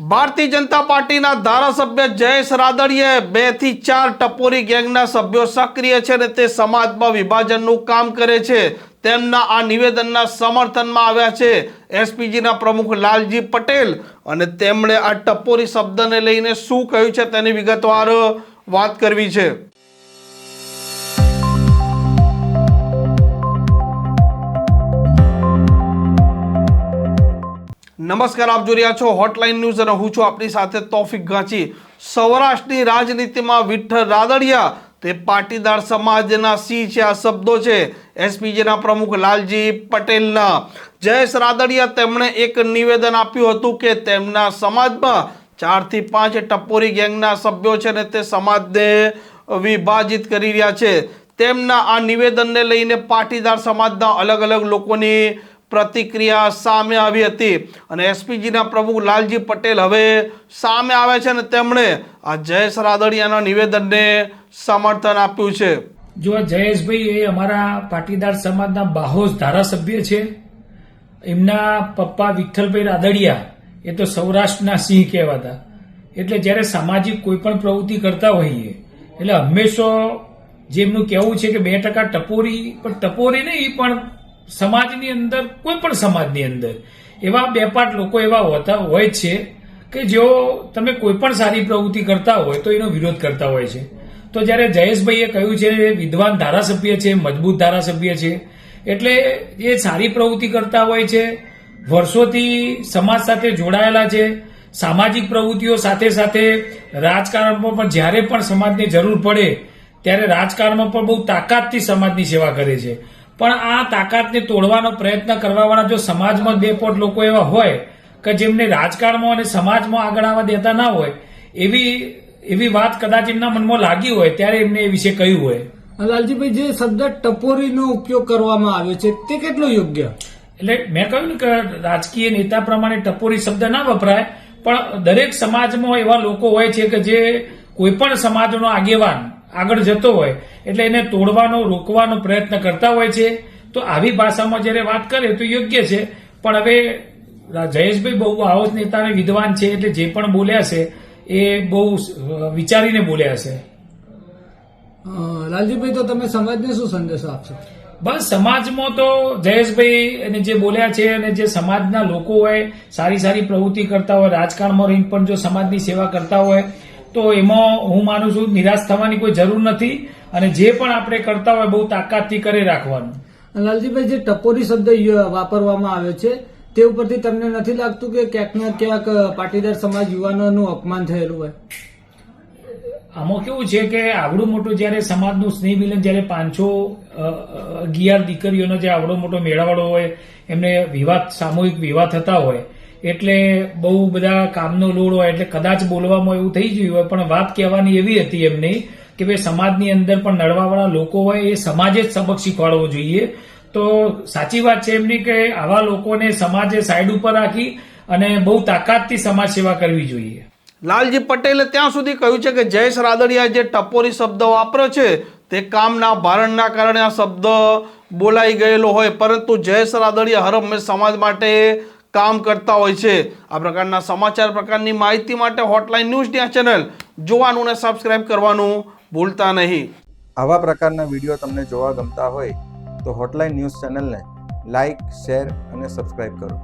ભારતીય જનતા પાર્ટીના ધારાસભ્ય જયેશ રાદડીએ બેથી ચાર ટપોરી ગેંગના સભ્યો સક્રિય છે અને તે સમાજમાં વિભાજનનું કામ કરે છે. તેમના આ નિવેદનના સમર્થનમાં આવ્યા છે. એસપીજીના પ્રમુખ લાલજી પટેલ અને તેમણે આ ટપોરી શબ્દને લઈને શું કહ્યું છે તેની વિગતવાર વાત કરવી છે. નમસ્કાર, આપ જોઈ રહ્યા છો હોટલાઇન ન્યૂઝ અને હું છું આપની સાથે તોફિક ગાંચી સૌરાષ્ટ્રની રાજનીતિમાં વિઠ્ઠલ રાદડિયા, તે પાટીદાર સમાજના સિંહ છે, આ શબ્દો છે. એસપીજીના પ્રમુખ લાલજી પટેલના. જયેશ રાદડિયા તેમણે એક નિવેદન આપ્યું હતું કે તેમના સમાજમાં ચારથી પાંચ ટપોરી ગેંગના સભ્યો છે ને તે સમાજને વિભાજિત કરી રહ્યા છે. તેમના આ નિવેદનને લઈને પાટીદાર સમાજના અલગ અલગ લોકોની પ્રતિક્રિયા સામે આવી હતી અને એસપીજીના પ્રમુખ લાલજી પટેલ હવે સામે આવે છે અને તેમણે આ જયેશ રાદડિયાના નિવેદનને સમર્થન આપ્યું છે. જો જયેશભાઈ એ અમારા પાટીદાર સમાજના બાહોશ ધારાસભ્ય છે, એમના પપ્પા વિઠ્ઠલભાઈ રાદડિયા એ તો સૌરાષ્ટ્રના સિંહ કહેવાતા. એટલે જ્યારે સામાજિક કોઈ પણ પ્રવૃત્તિ કરતા હોઈએ, એટલે હંમેશા જે એમનું કહેવું છે કે બે ટકા ટપોરી, પણ ટપોરી નહીં, પણ સમાજની અંદર, કોઈ પણ સમાજની અંદર, એવા બે પાંચ લોકો એવા હોતા હોય છે કે જેઓ તમે કોઈ પણ સારી પ્રવૃત્તિ કરતા હોય તો એનો વિરોધ કરતા હોય છે. તો જ્યારે જયેશભાઈએ કહ્યું છે વિદ્વાન ધારાસભ્ય છે, મજબૂત ધારાસભ્ય છે, એટલે એ સારી પ્રવૃત્તિ કરતા હોય છે, વર્ષોથી સમાજ સાથે જોડાયેલા છે, સામાજિક પ્રવૃત્તિઓ સાથે સાથે રાજકારણમાં પણ જ્યારે પણ સમાજની જરૂર પડે, ત્યારે રાજકારણમાં પણ બહુ તાકાતથી સમાજની સેવા કરે છે. પણ આ તાકાતને તોડવાનો પ્રયત્ન કરવાવાળા જો સમાજમાં બે પોટ લોકો એવા હોય કે જેમને રાજકારણમાં અને સમાજમાં આગળ આવવા દેતા ના હોય એવી એવી વાત કદાચ એમના મનમાં લાગી હોય ત્યારે એમને એ વિશે કહ્યું હોય. લાલજીભાઈ જે શબ્દ ટપોરીનો ઉપયોગ કરવામાં આવ્યો છે તે કેટલો યોગ્ય? એટલે મેં કહ્યું ને કે રાજકીય નેતા પ્રમાણે ટપોરી શબ્દ ના વપરાય પણ દરેક સમાજમાં એવા લોકો હોય છે કે જે કોઈ પણ સમાજનો આગેવાન આગળ જતો હોય એટલે એને તોડવાનો રોકવાનો પ્રયત્ન કરતા હોય છે. તો આવી ભાષામાં જ્યારે વાત કરે તો યોગ્ય છે. પણ હવે જયેશભાઈ બહુ આવો જ નેતા અને વિદ્વાન છે એટલે જે પણ બોલ્યા છે એ બહુ વિચારીને બોલ્યા છે. લાલજીભાઈ તો તમે સમાજને શું સંદેશો આપશો? બસ સમાજમાં તો જયેશભાઈ અને જે બોલ્યા છે અને જે સમાજના લોકો હોય સારી સારી પ્રવૃત્તિ કરતા હોય રાજકારણમાં રહીને પણ જો સમાજની સેવા કરતા હોય તો એમાં હું માનું છું નિરાશ થવાની કોઈ જરૂર નથી અને જે પણ આપણે કરતા હોય બહુ તાકાતથી કરી રાખવાનું. લાલજીભાઈ જે ટપોરી શબ્દ વાપરવામાં આવ્યો છે તે ઉપરથી તમને નથી લાગતું કે ક્યાંક ને ક્યાંક પાટીદાર સમાજ યુવાનોનું અપમાન થયેલું હોય? આમાં કેવું છે કે આવડું મોટું જ્યારે સમાજનું સ્નેહ મિલન જ્યારે પાંચસો અગિયાર દીકરીઓનો જે આવડો મોટો મેળાવાળો હોય એમને વિવાહ સામૂહિક વિવાહ થતા હોય એટલે બહુ બધા કામનો લોડ હોય એટલે કદાચ બોલવામાં એવું થઈ ગયું હોય, પણ વાત કહેવાની એવી હતી એમની કે ભાઈ સમાજની અંદર પણ નડવાવાળા લોકો હોય એ સમાજે જ સબક શીખવાડવો જોઈએ. તો સાચી વાત છે એમની કે આવા લોકોને સમાજે સાઈડ ઉપર રાખી અને બહુ તાકાતથી સમાજ સેવા કરવી જોઈએ. લાલજી પટેલે ત્યાં સુધી કહ્યું છે કે જયેશ રાદડિયા જે ટપોરી શબ્દ વાપરે છે, તે કામના ભારણના કારણે આ શબ્દ બોલાઈ ગયેલો હોય. પરંતુ જયેશ રાદડિયા હર હંમેશ સમાજ માટે કામ કરતા હોય છે. આ પ્રકારના સમાચાર, પ્રકારની માહિતી માટે હોટલાઇન ન્યૂઝ ત્યાં ચેનલ જોવાનું અને સબસ્ક્રાઇબ કરવાનું ભૂલતા નહીં. આવા પ્રકારના વીડિયો તમને જોવા ગમતા હોય તો હોટલાઇન ન્યૂઝ ચેનલને લાઇક શેર અને સબસ્ક્રાઇબ કરો.